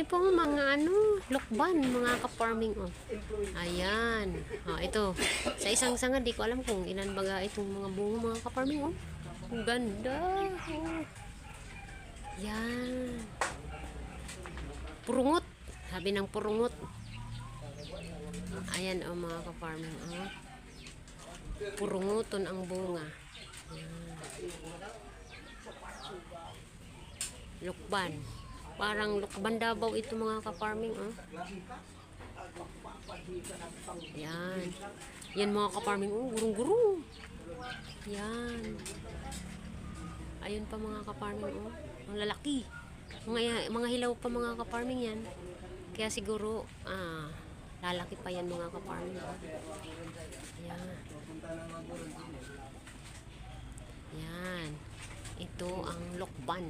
dami po mga ano, lukban, mga ka-farming oh. Ayan. Oh, ito. Sa isang sanga, di ko alam kung ilan baga itong mga bunga mga ka-farming oh. Ang ganda. Oh. Yan. Purungot. Sabi ng purungot. Ayan oh mga ka-farming oh. Purunguton ang bunga. Yan. Lukban. Parang lukban Davao ito mga ka-farming oh. Yan. Yan mga ka-farming oh, gurung-gurung. Yan. Ayun pa mga ka-farming oh. Ang lalaki. Mga, mga hilaw pa mga ka-farming yan. Kaya siguro, ah, lalaki pa yan mga ka-farming oh. Yan. Yan. Ito ang lokban.